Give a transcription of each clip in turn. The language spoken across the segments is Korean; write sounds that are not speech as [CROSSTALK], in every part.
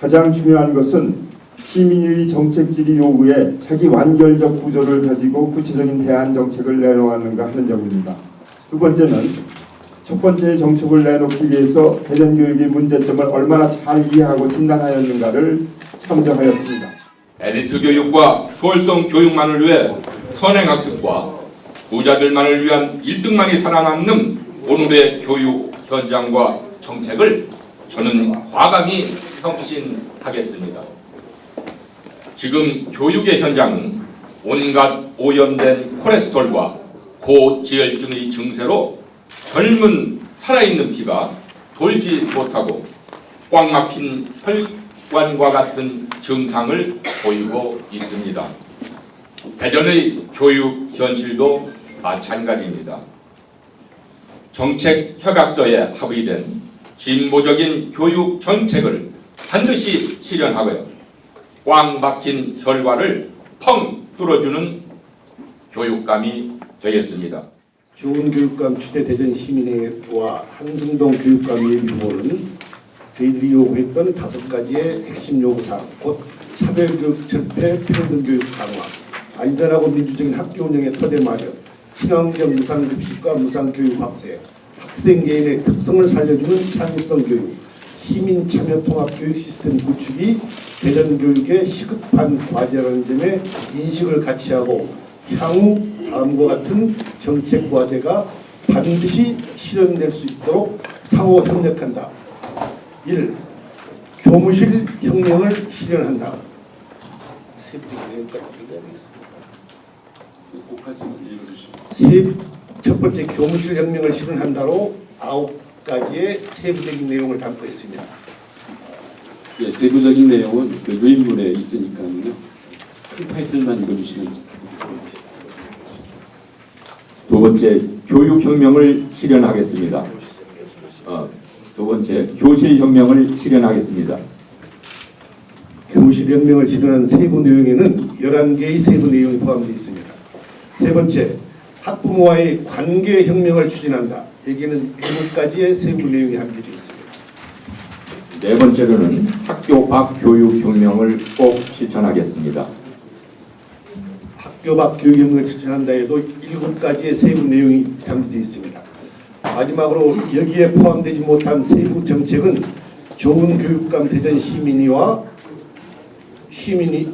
가장 중요한 것은 시민의 정책 질의 요구에 자기 완결적 구조를 가지고 구체적인 대안 정책을 내놓았는가 하는 점입니다. 두 번째는 첫 번째 정책을 내놓기 위해서 대전 교육의 문제점을 얼마나 잘 이해하고 진단하였는가를 참조하였습니다. 엘리트 교육과 수월성 교육만을 위해 선행학습과 부자들만을 위한 1등만이 살아남는 오늘의 교육 현장과 정책을 저는 과감히 혁신하겠습니다. 지금 교육의 현장은 온갖 오염된 콜레스테롤과 고지혈증의 증세로 젊은 살아있는 피가 돌지 못하고 꽉 막힌 혈관과 같은 증상을 보이고 있습니다. 대전의 교육 현실도 마찬가지입니다. 정책 협약서에 합의된 진보적인 교육 정책을 반드시 실현하고요. 꽉 막힌 혈관을 펑 뚫어주는 교육감이 되겠습니다. 좋은 교육감 추대 대전 시민회와 한승동 교육감 예비 후보는 저희들이 요구했던 다섯 가지의 핵심 요구사항 곧 차별교육 철폐, 평등교육 강화, 안전하고 민주적인 학교 운영의 토대 마련, 친환경 무상급식과 무상교육 확대, 학생 개인의 특성을 살려주는 창의성 교육, 시민 참여 통합 교육 시스템 구축이 대전 교육의 시급한 과제라는 점에 인식을 같이 하고 향후 다음과 같은 정책 과제가 반드시 실현될 수 있도록 상호 협력한다. 1. 교무실 혁명을 실현한다. 세, 첫 번째 교무실 혁명을 실현한다로 아홉 가지의 세부적인 내용을 담고 있습니다. 예, 세부적인 내용은 그 요인문에 있으니까요. 큰 타이틀만 읽어주시면 좋겠습니다. 두 번째 교육혁명을 실현하겠습니다. 어, 두 번째 교실혁명을 실현하겠습니다. 교무실 혁명을 실현한 세부 내용에는 11개의 세부 내용이 포함되어 있습니다. 세 번째, 학부모와의 관계 혁명을 추진한다. 여기에는 7가지의 세부 내용이 함유되어 있습니다. 네 번째로는 학교 밖 교육 혁명을 꼭 실천하겠습니다. 학교 밖 교육 혁명을 실천한다 해도 7가지의 세부 내용이 함유되어 있습니다. 마지막으로 여기에 포함되지 못한 세부 정책은 좋은 교육감 대전 시민위와 시민위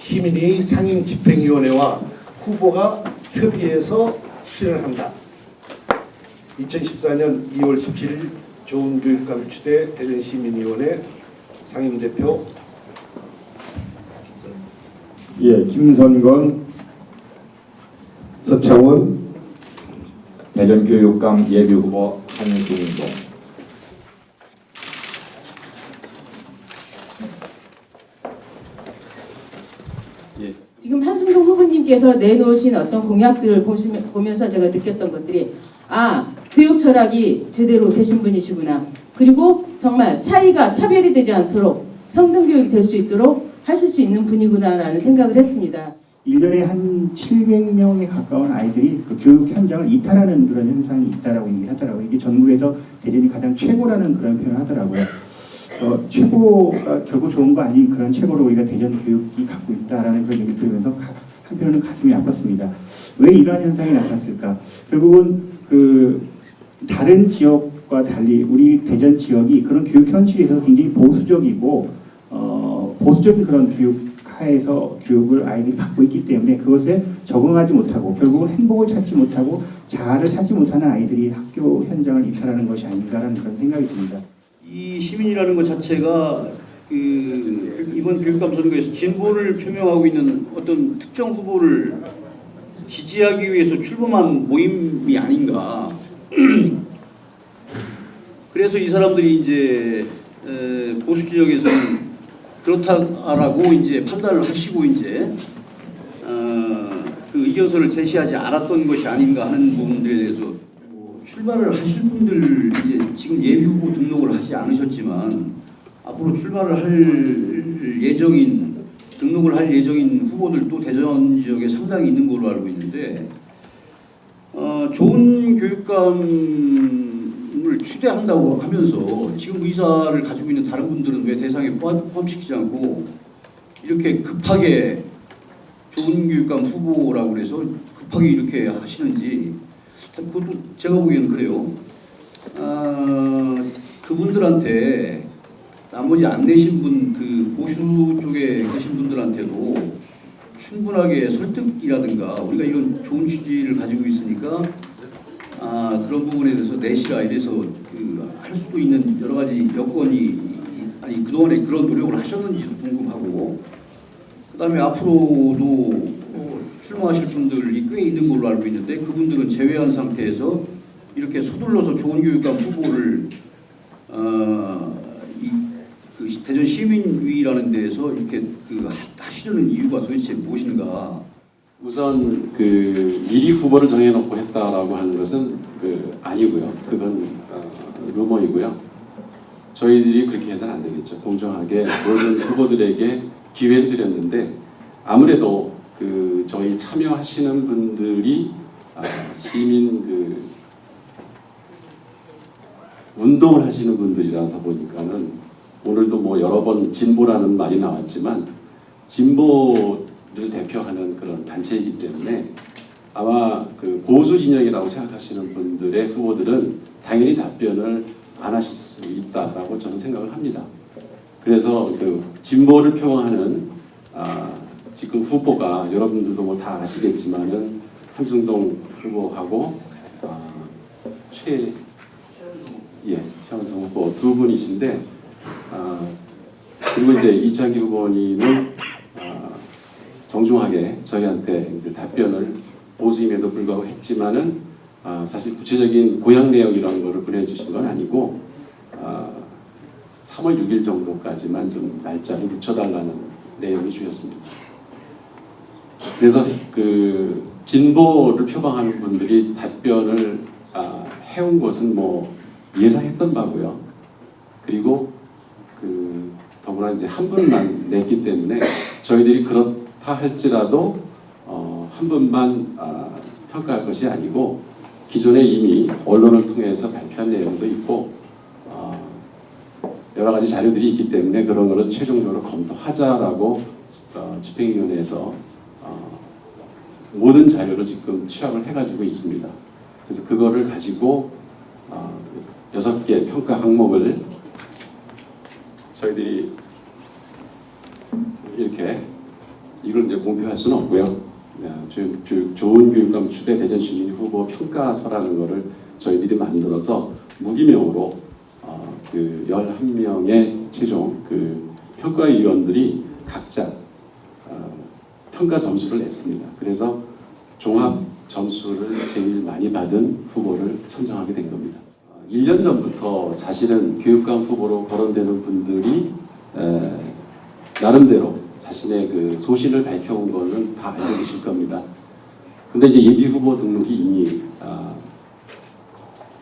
시민위 상임 집행위원회와 후보가 협의해서 실현한다. 2014년 2월 17일 좋은 교육 감 추대 대전 시민위원회 상임 대표. 예, 김선건, 서창원 대전교육감 예비후보 한승동 예, 지금 한승동 후보님께서 내놓으신 어떤 공약들을 보면서 제가 느꼈던 것들이 아 교육 철학이 제대로 되신 분이시구나 그리고 정말 차이가 차별이 되지 않도록 평등 교육이 될 수 있도록 하실 수 있는 분이구나라는 생각을 했습니다. 1년에 한 700명에 가까운 아이들이 그 교육 현장을 이탈하는 그런 현상이 있다라고 얘기하더라고요. 이게 전국에서 대전이 가장 최고라는 그런 표현을 하더라고요. 어, 최고가 결국 좋은 거 아닌 그런 최고로 우리가 대전 교육이 갖고 있다라는 그런 얘기 들으면서 가- 한편으로는 가슴이 아팠습니다. 왜 이러한 현상이 나타났을까? 결국은 그 다른 지역과 달리 우리 대전 지역이 그런 교육 현실에서 굉장히 보수적이고 어, 보수적인 그런 교육 하에서 교육을 아이들이 받고 있기 때문에 그것에 적응하지 못하고 결국은 행복을 찾지 못하고 자아를 찾지 못하는 아이들이 학교 현장을 이탈하는 것이 아닌가라는 그런 생각이 듭니다. 이 시민이라는 것 자체가 그 이번 교육감 선거에서 진보를 표명하고 있는 어떤 특정 후보를 지지하기 위해서 출범한 모임이 아닌가. [CLEARS THROAT] 그래서 이 사람들이 이제 에, 보수 지역에서는 그렇다라고 이제 판단을 하시고 이제 어, 그 의견서를 제시하지 않았던 것이 아닌가 하는 부분들에 대해서 뭐 출마를 하실 분들 이제 지금 예비 후보 등록을 하지 않으셨지만 앞으로 출마를 할 예정인 등록을 할 예정인 후보들도 대전 지역에 상당히 있는 걸로 알고 있는데 어, 좋은 교육감을 추대한다고 하면서 지금 의사를 가지고 있는 다른 분들은 왜 대상에 포함, 포함시키지 않고 이렇게 급하게 좋은 교육감 후보라고 그래서 급하게 이렇게 하시는지 제가 보기에는 그래요. 아, 그분들한테 나머지 안 내신 분, 그 보수 쪽에 계신 분들한테도 충분하게 설득이라든가 우리가 이런 좋은 취지를 가지고 있으니까 아 그런 부분에 대해서 내시라 이래서 그 할 수도 있는 여러 가지 여건이 아니 그동안에 그런 노력을 하셨는지도 궁금하고 그 다음에 앞으로도 어, 출마하실 분들이 꽤 있는 걸로 알고 있는데 그분들은 제외한 상태에서 이렇게 서둘러서 좋은 교육감 후보를 어, 이, 그 대전 시민위라는 데에서 이렇게 그 하- 하시려는 이유가 도대체 무엇인가? 우선 그 미리 후보를 정해놓고 했다라고 하는 것은 그 아니고요. 그건 어, 루머이고요. 저희들이 그렇게 해서는 안 되겠죠. 공정하게 모든 후보들에게 기회를 드렸는데 아무래도 그 저희 참여하시는 분들이 아, 시민 그 운동을 하시는 분들이라서 보니까는 오늘도 뭐 여러 번 진보라는 말이 나왔지만 진보를 대표하는 그런 단체이기 때문에 아마 그 보수 진영이라고 생각하시는 분들의 후보들은 당연히 답변을 안 하실 수 있다라고 저는 생각을 합니다. 그래서 그 진보를 표방하는 아, 지금 후보가 여러분들도 뭐 다 아시겠지만은 한승동 후보하고 아, 최 예, 최원성 후보 두 분이신데 아, 그리고 이제 이창기 후보님은 아, 정중하게 저희한테 답변을 보수임에도 불구하고 했지만은 아, 사실 구체적인 고향 내역이라는 거를 보내주신 건 아니고 아, 3월 6일 정도까지만 좀 날짜를 늦춰달라는 내용을 주셨습니다. 그래서 그 진보를 표방하는 분들이 답변을 아, 해온 것은 뭐 예상했던 바고요. 그리고 그 더구나 이제 한 분만 냈기 때문에 저희들이 그렇다 할지라도 어, 한 분만 아, 평가할 것이 아니고 기존에 이미 언론을 통해서 발표한 내용도 있고 어, 여러 가지 자료들이 있기 때문에 그런 거를 최종적으로 검토하자라고 어, 집행위원회에서 어, 모든 자료를 지금 취합을 해가지고 있습니다. 그래서 그거를 가지고 어, 여섯 개 평가 항목을 저희들이 이렇게 이걸 이제 공표할 수는 없고요. 네, 좋은 교육감 추대 대전 시민 후보 평가서라는 거를 저희들이 만들어서 무기명으로 어, 그 11명의 최종 그 평가위원들이 각자 어, 평가 점수를 냈습니다. 그래서 종합 점수를 제일 많이 받은 후보를 선정하게 된 겁니다. 어, 1년 전부터 사실은 교육감 후보로 거론되는 분들이 에, 나름대로 자신의 그 소신을 밝혀온 거는 다 알고 계실 겁니다. 근데 이제 예비 후보 등록이 이미 아,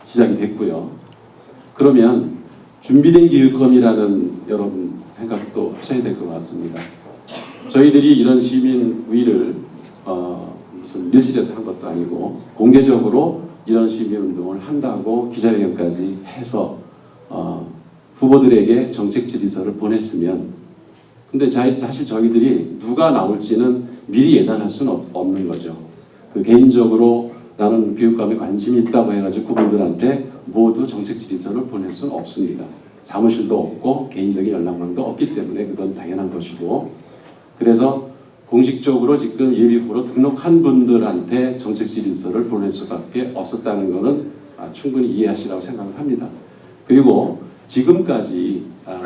시작이 됐고요. 그러면 준비된 교육검이라는 여러분 생각도 하셔야 될 것 같습니다. 저희들이 이런 시민위를 어, 무슨 밀실에서 한 것도 아니고 공개적으로 이런 시민운동을 한다고 기자회견까지 해서 어, 후보들에게 정책 질의서를 보냈으면 근데 자- 사실 저희들이 누가 나올지는 미리 예단할 수는 없, 없는 거죠. 그 개인적으로 나는 교육감에 관심이 있다고 해가지고 그분들한테 모두 정책 질의서를 보낼 수는 없습니다. 사무실도 없고 개인적인 연락망도 없기 때문에 그건 당연한 것이고 그래서 공식적으로 지금 예비 후보로 등록한 분들한테 정책 질의서를 보낼 수밖에 없었다는 것은 아, 충분히 이해하시라고 생각을 합니다. 그리고 지금까지 아,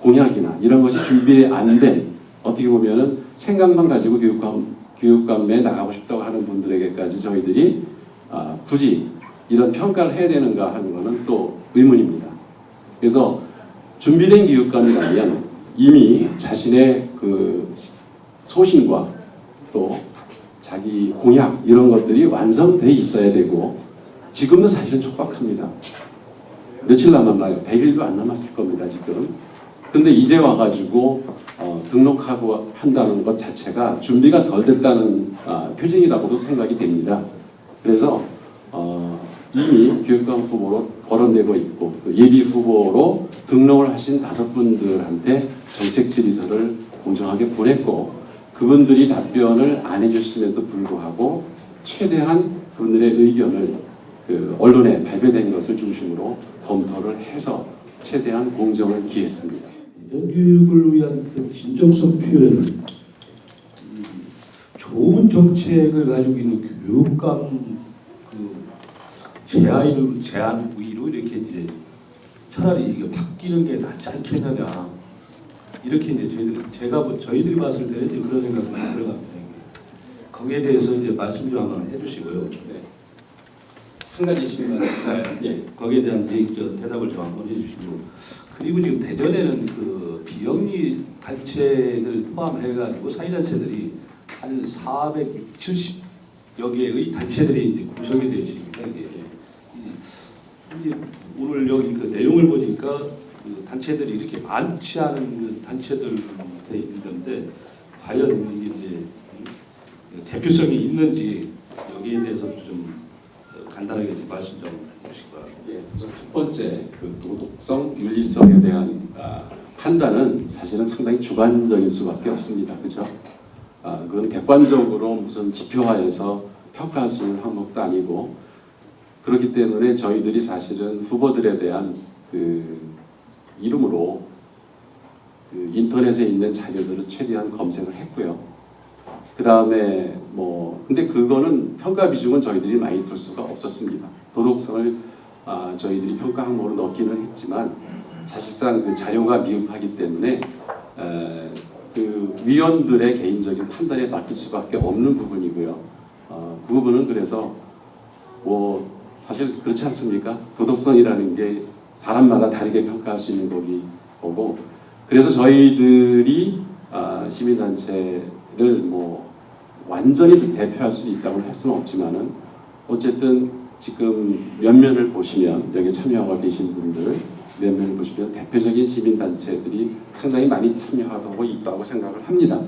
공약이나 이런 것이 준비 안 된 어떻게 보면은 생각만 가지고 교육감 교육감에 나가고 싶다고 하는 분들에게까지 저희들이 아, 굳이 이런 평가를 해야 되는가 하는 것은 또 의문입니다. 그래서 준비된 교육감이라면 이미 자신의 그 소신과 또 자기 공약 이런 것들이 완성돼 있어야 되고 지금도 사실은 촉박합니다. 며칠 남았나요? 100일도 안 남았을 겁니다 지금. 근데 이제 와가지고 어, 등록하고 한다는 것 자체가 준비가 덜 됐다는 아, 표징이라고도 생각이 됩니다. 그래서 어, 이미 교육감 후보로 거론되고 있고 또 예비 후보로 등록을 하신 다섯 분들한테 정책 질의서를 공정하게 보냈고 그분들이 답변을 안 해주심에도 불구하고 최대한 그분들의 의견을 그 언론에 발표된 것을 중심으로 검토를 해서 최대한 공정을 기했습니다. 교육을 위한 그 진정성 표현, 음, 좋은 정책을 가지고 있는 교육감 그 제안으로 제안 위로 이렇게 이제 차라리 이게 바뀌는 게 낫지 않겠느냐 이렇게 이제 저희들 제가 뭐- 저희들이 봤을 때는 이제 그런 생각 많이 들어갑니다. 거기에 대해서 이제 말씀 좀 한번 해주시고요. 한 가지 질문. 예, 거기에 대한 이제 저 대답을 좀 한번 해주시고 그리고 지금 대전에는 그 비영리 단체를 포함해가지고 사회단체들이 한 470여 개의 단체들이 이제 구성이 되어 있습니다. 이게 이제 오늘 여기 그 내용을 보니까 그 단체들이 이렇게 많지 않은 그 단체들 돼 있는데 과연 이게 이제 대표성이 있는지 여기에 대해서 좀 간단하게 좀 말씀 좀 해주시기 바랍니다. 예, 우선 첫 번째 그 도덕성, 윤리성에 대한 아, 판단은 사실은 상당히 주관적일 수밖에 없습니다. 그렇죠? 아, 그건 객관적으로 무슨 지표화해서 평가할 수 있는 항목도 아니고 그렇기 때문에 저희들이 사실은 후보들에 대한 그 이름으로 그 인터넷에 있는 자료들을 최대한 검색을 했고요. 그 다음에 뭐 근데 그거는 평가 비중은 저희들이 많이 둘 수가 없었습니다. 도덕성을 아, 저희들이 평가 항목으로 넣기는 했지만 사실상 그 자료가 미흡하기 때문에 에, 그 위원들의 개인적인 판단에 맡길 수밖에 없는 부분이고요. 어, 그 부분은 그래서 뭐 사실 그렇지 않습니까? 도덕성이라는 게 사람마다 다르게 평가할 수 있는 거기 거고 그래서 저희들이 아, 시민단체를 뭐 완전히 대표할 수 있다고 할 수는 없지만은 어쨌든 지금 면면을 보시면 여기 참여하고 계신 분들 면면을 보시면 대표적인 시민단체들이 상당히 많이 참여하고 있다고 생각을 합니다.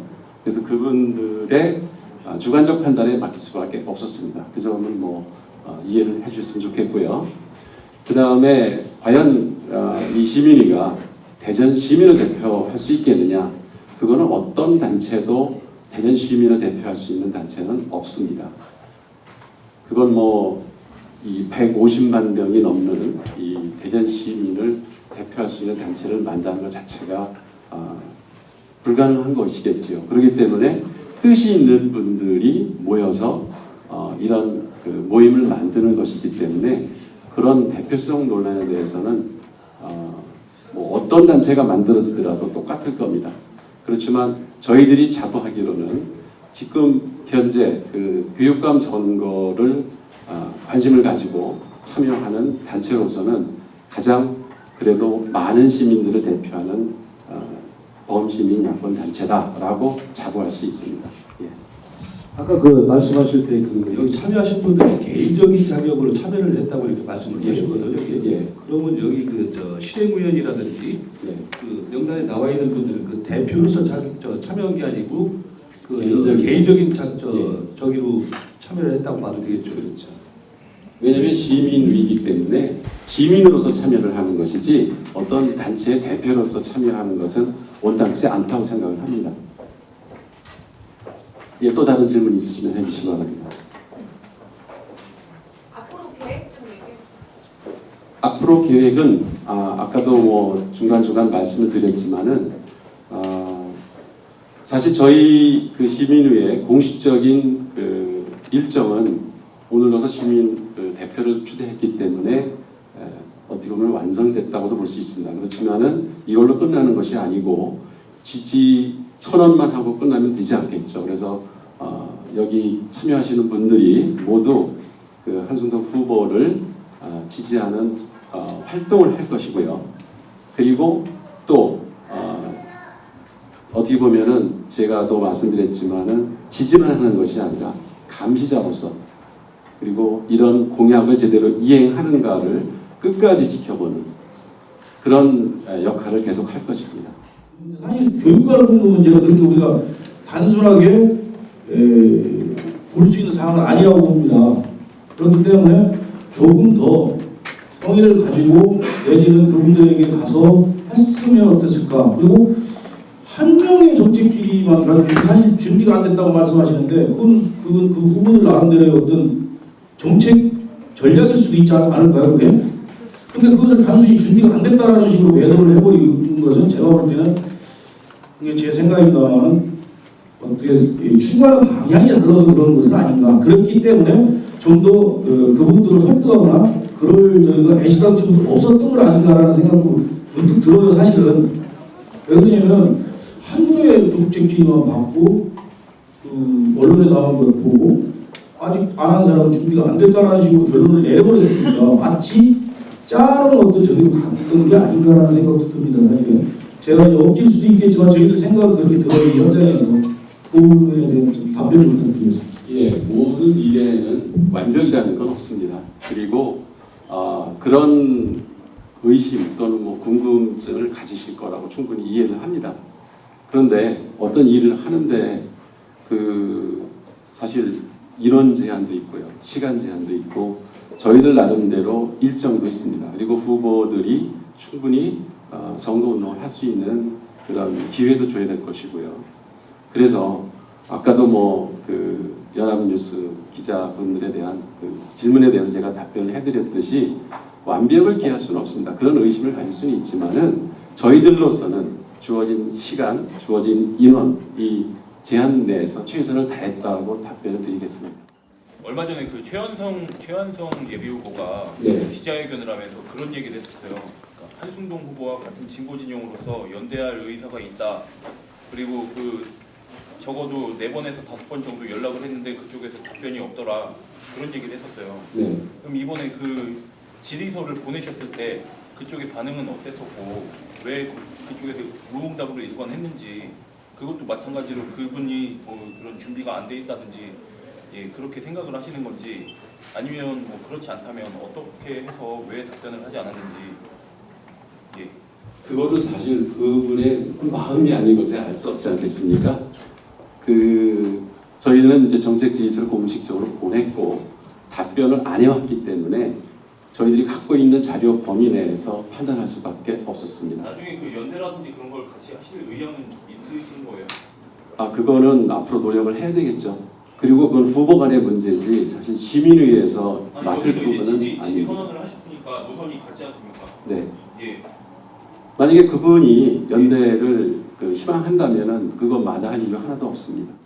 그래서 그분들의 아, 주관적 판단에 맡길 수밖에 없었습니다. 그 점은 뭐 어, 이해를 해주셨으면 좋겠고요. 그 다음에 과연 어, 이 시민이가 대전 시민을 대표할 수 있겠느냐? 그거는 어떤 단체도 대전 시민을 대표할 수 있는 단체는 없습니다. 그건 뭐 이 150만 명이 넘는 이 대전 시민을 대표할 수 있는 단체를 만드는 것 자체가 아, 불가능한 것이겠죠. 그렇기 때문에 뜻이 있는 분들이 모여서 어, 이런 그 모임을 만드는 것이기 때문에 그런 대표성 논란에 대해서는 어, 뭐 어떤 단체가 만들어지더라도 똑같을 겁니다. 그렇지만 저희들이 자부하기로는 지금 현재 그 교육감 선거를 아, 관심을 가지고 참여하는 단체로서는 가장 그래도 많은 시민들을 대표하는 어, 범시민 야권 단체다라고 자부할 수 있습니다. 예. 아까 그 말씀하실 때 그 여기 참여하신 분들이 개인적인 자격으로 참여를 했다고 이렇게 말씀을 예. 하셨거든요. 예. 예. 그러면 여기 그 저 실행위원이라든지 예. 그 명단에 나와 있는 분들은 그 대표로서 자, 저 참여한 게 아니고 그 개인적인 개인적인 자, 저 예. 저기로 참여를 했다고 봐도 되겠죠. 그렇죠. 왜냐하면 시민위이기 때문에 시민으로서 참여를 하는 것이지 어떤 단체의 대표로서 참여하는 것은 온당치 않다고 생각을 합니다. 예, 또 다른 질문 있으시면 해주시기 바랍니다. 앞으로 계획 좀 얘기해 앞으로 계획은 아, 아까도 뭐 중간중간 말씀을 드렸지만은 아, 사실 저희 그 시민위의 공식적인 그 일정은 오늘로서 시민 그 대표를 추대했기 때문에 에, 어떻게 보면 완성됐다고도 볼 수 있습니다. 그렇지만은 이걸로 끝나는 것이 아니고 지지 선언만 하고 끝나면 되지 않겠죠. 그래서 어, 여기 참여하시는 분들이 모두 그 한순덕 후보를 어, 지지하는 어, 활동을 할 것이고요. 그리고 또 어, 어떻게 보면은 제가 또 말씀드렸지만은 지지만 하는 것이 아니라 감시자로서 그리고 이런 공약을 제대로 이행하는가를 끝까지 지켜보는 그런 에, 역할을 계속 할 것입니다. 사실 교육과를 문제가 그렇게 우리가 단순하게 볼수 있는 상황은 아니라고 봅니다. 그렇기 때문에 조금 더 성의를 가지고 내지는 그분들에게 가서 했으면 어땠을까. 그리고 한 명의 정책끼리만 가지고 사실 준비가 안 됐다고 말씀하시는데 그건, 그건 그 후보들 나름대로의 어떤 정책 전략일 수도 있지 않- 않을까요, 그게? 근데 그것을 단순히 준비가 안 됐다라는 식으로 매도를 해버리는 것은 제가 볼 때는 이게 제 생각입니다만은 어떻게 이 추구하는 방향이 달라서 그런 것은 아닌가. 그렇기 때문에 좀더 어, 그분들을 설득하거나 그럴 저희가 애시당초도 없었던 건 아닌가라는 생각도 문득 들어요, 사실은. 왜 그러냐면 한국의 정책지만 받고 그 언론에 나온 걸 보고 아직 안 한 사람은 준비가 안 됐다라는 식으로 결론을 내려버렸으니까 마치 짜는 어떤 저기로 갔던 게 아닌가라는 생각도 듭니다. 사실은. 제가 이제 엎질 수도 있겠지만 저희들 생각은 그렇게 들어요, 이 현장에서. 그 부분에 대한 좀 답변을 부탁드리겠습니다. 예, 모든 일에는 완벽이라는 건 없습니다. 그리고 아, 그런 의심 또는 뭐 궁금증을 가지실 거라고 충분히 이해를 합니다. 그런데 어떤 일을 하는데 그 사실 인원 제한도 있고요, 시간 제한도 있고 저희들 나름대로 일정도 있습니다. 그리고 후보들이 충분히 어, 선거 운동을 할 수 있는 그런 기회도 줘야 될 것이고요. 그래서 아까도 뭐 그 연합뉴스 기자분들에 대한 그 질문에 대해서 제가 답변을 해드렸듯이 완벽을 기할 수는 없습니다. 그런 의심을 가질 수는 있지만은 저희들로서는 주어진 시간, 주어진 인원 이 제한 내에서 최선을 다했다고 답변을 드리겠습니다. 얼마 전에 그 최현성 최현성 예비 후보가 네. 기자회견을 하면서 그런 얘기를 했었어요. 그러니까 한승동 후보와 같은 진보 진영으로서 연대할 의사가 있다. 그리고 그 적어도 네 번에서 다섯 번 정도 연락을 했는데 그쪽에서 답변이 없더라. 그런 얘기를 했었어요. 네. 그럼 이번에 그 질의서를 보내셨을 때 그쪽의 반응은 어땠었고 왜 그- 그쪽에서 무응답으로 일관했는지 그것도 마찬가지로 그분이 뭐 그런 준비가 안 돼 있다든지 예 그렇게 생각을 하시는 건지 아니면 뭐 그렇지 않다면 어떻게 해서 왜 답변을 하지 않았는지 예 그거를 사실 그분의 마음이 아닌 것에 알 수 없지 않겠습니까? 그 저희는 이제 정책 지휘서를 공식적으로 보냈고 답변을 안 해왔기 때문에 저희들이 갖고 있는 자료 범위 내에서 판단할 수밖에 없었습니다. 나중에 그 연대라든지 그런 걸 같이 하실 의향은 있으신 거예요? 아 그거는 앞으로 노력을 해야 되겠죠. 그리고 그건 후보 간의 문제지 사실 시민의회에서 아니 맡을 부분은 지지 아닙니다. 선언을 하셨으니까 노선이 같지 않습니까? 네. 예 만약에 그분이 연대를 그 희망한다면은 그거 마다 할 이유 하나도 없습니다.